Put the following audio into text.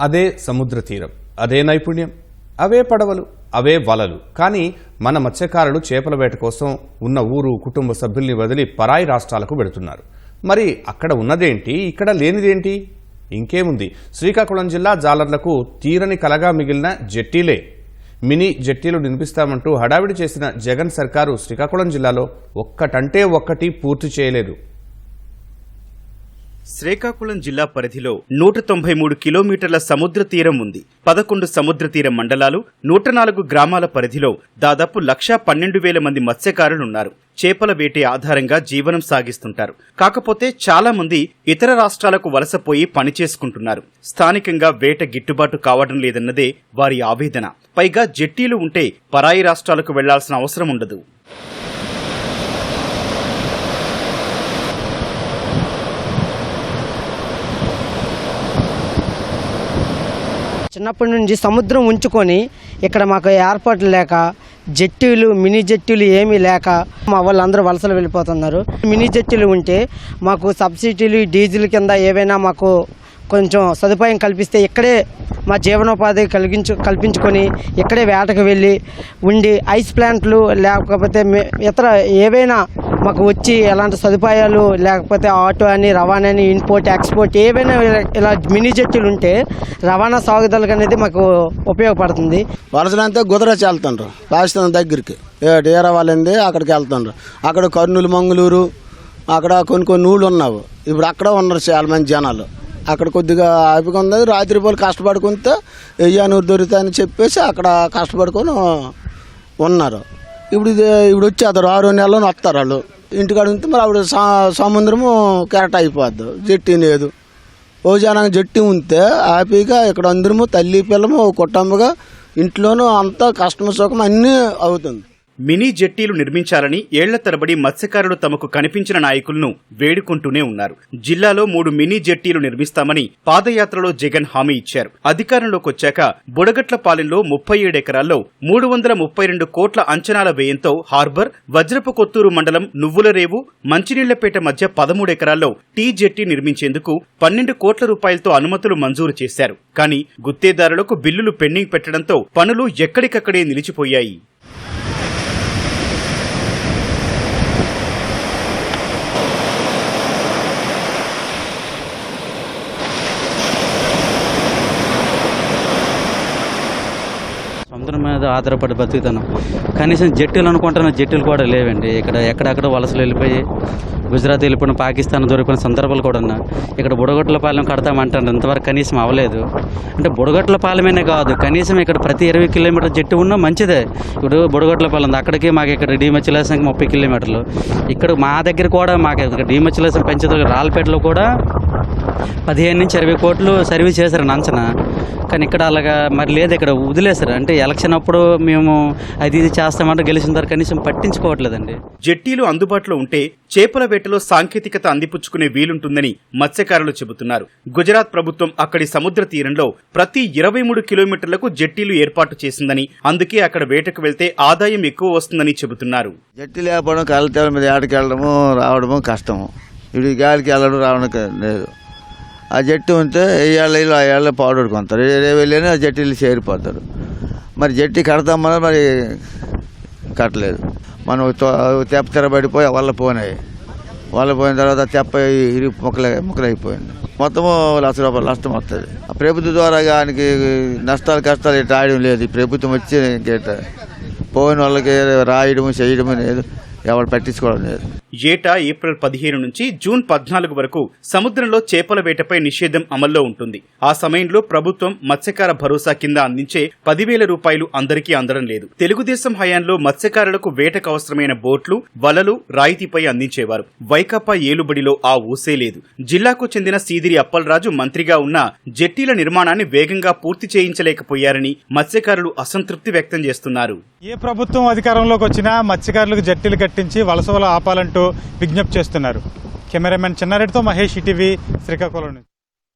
అదే సముద్ర తీరం అదే నైపుణ్యం అవే పడవలు అవే వలలు. కానీ మన మత్స్యకారులు చేపల వేట కోసం ఉన్న ఊరు కుటుంబ సభ్యుల్ని వదిలి పరాయి రాష్ట్రాలకు వెడుతున్నారు. మరి అక్కడ ఉన్నదేంటి? ఇక్కడ లేనిదేంటి? ఇంకేముంది? శ్రీకాకుళం జిల్లా జాలర్లకు తీరని కలగా మిగిలిన జెట్టీలే. మినీ జెట్టీలు నిర్మిస్తామంటూ హడావిడి చేసిన జగన్ సర్కారు శ్రీకాకుళం జిల్లాలో ఒక్కటంటే ఒక్కటి పూర్తి చేయలేదు. శ్రీకాకుళం జిల్లా పరిధిలో నూట తొంభై మూడు కిలోమీటర్ల సముద్ర తీరం ఉంది. పదకొండు సముద్ర తీర మండలాలు నూట నాలుగు గ్రామాల పరిధిలో దాదాపు లక్షా పన్నెండు వేల మంది మత్స్యకారులున్నారు. చేపల వేటే ఆధారంగా జీవనం సాగిస్తుంటారు. కాకపోతే చాలా మంది ఇతర రాష్ట్రాలకు వలసపోయి పని చేసుకుంటున్నారు. స్థానికంగా వేట గిట్టుబాటు కావడం లేదన్నదే వారి ఆవేదన. పైగా జెట్టీలు ఉంటే పరాయి రాష్ట్రాలకు వెళ్ళాల్సిన అవసరం ఉండదు. చిన్నప్పటి నుంచి సముద్రం ఉంచుకొని ఇక్కడ మాకు ఏర్పాట్లు లేక జట్టీలు మినీ జట్టీలు ఏమీ లేక మా వాళ్ళందరూ వలసలు వెళ్ళిపోతున్నారు. మినీ జట్టీలు ఉంటే మాకు సబ్సిడీలు డీజిల్ కింద ఏవైనా మాకు కొంచెం సదుపాయం కల్పిస్తే ఇక్కడే మా జీవనోపాధి కలిగించు కల్పించుకొని ఇక్కడే వేటకు వెళ్ళి ఉండి ఐస్ ప్లాంట్లు లేకపోతే మే- ఇతర ఏవైనా మాకు వచ్చి ఎలాంటి సదుపాయాలు లేకపోతే ఆటో అని రవాణా అని ఇంపోర్ట్ ఎక్స్పోర్ట్ ఏవైనా ఇలా- మినీ జట్టులు ఉంటే రవాణా సాగుదలకు అనేది మాకు ఉపయోగపడుతుంది. వలసలంతా గుజరాత్ వెళ్తుండ్రు రాజస్థాన్ దగ్గరికి. ఏ అక్కడికి వెళ్తుండ్రు. అక్కడ కర్నూలు మంగళూరు అక్కడ కొన్ని కొన్ని ఊళ్ళు ఉన్నావు. ఇప్పుడు అక్కడ ఉన్నారు చాలా మంది జనాలు. అక్కడ కొద్దిగా ఆపిక ఉంది రాత్రి కష్టపడుకుంటే వెయ్యానూరు దొరుకుతాయని చెప్పేసి అక్కడ కష్టపడుకొని ఉన్నారు. ఇప్పుడు ఇది ఇప్పుడు వచ్చేస్తారు. ఆరు నెలలో వస్తారు వాళ్ళు. ఇంటికాడ ఉంటే మరి అప్పుడు సా- సముద్రము కెరట అయిపోద్ది. జట్టి లేదు. ఓ జనానికి జట్టి ఉంటే హ్యాపీగా ఇక్కడ అందరము తల్లి పిల్లము కుటుంబగా ఇంట్లోనూ అంతా కష్టమ సుఖం అన్నీ అవుతుంది. మినీ జెట్టీలు నిర్మించాలని ఏళ్ళ తరబడి మత్స్యకారులు తమకు కనిపించిన నాయకులను వేడుకుంటూనే ఉన్నారు. జిల్లాలో మూడు మినీ జెట్టీలు నిర్మిస్తామని పాదయాత్రలో జగన్ హామీ ఇచ్చారు. అధికారంలోకి వచ్చాక బుడగట్లపాలెంలో ముప్పై ఏడు ఎకరాల్లో మూడు వందల ముప్పై రెండు కోట్ల అంచనాల వ్యయంతో హార్బర్ వజ్రపు కొత్తూరు మండలం నువ్వుల రేవు మంచినీళ్ళపేట మధ్య పదమూడు ఎకరాల్లో టీ జెట్టి నిర్మించేందుకు పన్నెండు కోట్ల రూపాయలతో అనుమతులు మంజూరు చేశారు. కానీ గుత్తేదారులకు బిల్లులు పెండింగ్ పెట్టడంతో పనులు ఎక్కడికక్కడే నిలిచిపోయాయి సముద్రం మీద ఆధారపడి బతుకుతాను కనీసం జట్టులు అనుకుంటున్న జట్టులు కూడా లేవండి. ఇక్కడ ఎక్కడెక్కడ వలసలు వెళ్ళిపోయి గుజరాత్ వెళ్ళిపోయిన పాకిస్తాన్ దొరికిన సందర్భాలు కూడా ఉన్నాయి. ఇక్కడ బుడగొట్ల పాలెం కడతామంటారు. ఇంతవరకు కనీసం అవ్వలేదు. అంటే బుడగొట్ల పాలెమేనే కాదు. కనీసం ఇక్కడ ప్రతి ఇరవై కిలోమీటర్ జట్టు ఉన్నా మంచిదే. ఇప్పుడు బుడగొట్ల పాలెం అక్కడికి మాకు ఇక్కడ డీమచ్చిలేసంకి ముప్పై కిలోమీటర్లు. ఇక్కడ మా దగ్గర కూడా మాకు ఇక్కడ డీమచ్చిలేసం పెంచుతుంది రాళ్ళపేటలో కూడా పదిహేను నుంచి ఇరవై కోట్లు సర్వీస్ చేశారు అంచనా కానీ ఇక్కడ అలాగా మరి లేదు ఇక్కడ వదిలేశారు. అంటే ఎలక్షన్ అప్పుడు మేము అది ఇది చేస్తామంటే గెలిచిన తర్వాత కనీసం పట్టించుకోవట్లేదండి. జెట్టీలు అందుబాటులో ఉంటే చేపల వేటలో సాంకేతికత అందిపుచ్చుకునే వీలుంటుందని మత్స్యకారులు చెబుతున్నారు. గుజరాత్ ప్రభుత్వం అక్కడి సముద్ర తీరంలో ప్రతి ఇరవై మూడు కిలోమీటర్లకు జెట్టీలు ఏర్పాటు చేసిందని అందుకే అక్కడ వేటకు వెళ్తే ఆదాయం ఎక్కువ వస్తుందని చెబుతున్నారు. జట్టి లేకపోవడం కళ్ళతేల మీద ఏటకి వెళ్ళడము రావడము కష్టము. ఇప్పుడు గాలికి వెళ్ళడం రావడం లేదు. ఆ జట్టు ఉంటే ఏళ్ళ ఇల్లు ఆ ఏళ్ళ పాడుకుంటారు ఏ వెళ్ళని ఆ జట్టీలు చేరిపోతారు. మరి జట్టి కడతామని మరి కట్టలేదు. మనం తెప్ప తెరబడిపోయి వల్ల పోయినాయి వల్ల పోయిన తర్వాత తెప్ప ఇరి మొక్కలు మొక్కలైపోయింది. మొత్తము లక్ష రూపాయలు నష్టం వస్తుంది ఆ ప్రభుత్వం ద్వారా దానికి నష్టాలు కష్టాలు ఇట్లా రాయడం లేదు. ఈ ప్రభుత్వం వచ్చి ఇంకేట పోయిన వాళ్ళకి రాయడము చేయడము లేదు. ఎవరు పట్టించుకోవడం లేదు. ఏటా ఏప్రిల్ పదిహేను నుంచి జూన్ పద్నాలుగు వరకు సముద్రంలో చేపల వేటపై నిషేధం అమల్లో ఉంటుంది. ఆ సమయంలో ప్రభుత్వం మత్స్యకార భరోసా కింద అందించే పదివేల రూపాయలు అందరికీ అందడం లేదు. తెలుగుదేశం హయాంలో మత్స్యకారులకు వేటకు అవసరమైన బోట్లు వలలు రాయితీపై అందించేవారు. వైకాపా ఏలుబడిలో ఆ ఊసే లేదు. జిల్లాకు చెందిన సీదిరి అప్పలరాజు మంత్రిగా ఉన్న జెట్టీల నిర్మాణాన్ని వేగంగా పూర్తి చేయించలేకపోయారని మత్స్యకారులు అసంతృప్తి వ్యక్తం చేస్తున్నారు. ఏ ప్రభుత్వం అధికారంలోకి వచ్చినా మత్స్యకారులకు జట్టీలు కట్టించి వలస వల ఆపాలంటూ విజ్ఞప్తి చేస్తున్నారు. కెమెరామెన్ చిన్నారెడ్డితో మహేష్ ఈటీవీ శ్రీకాకుళం నుంచి.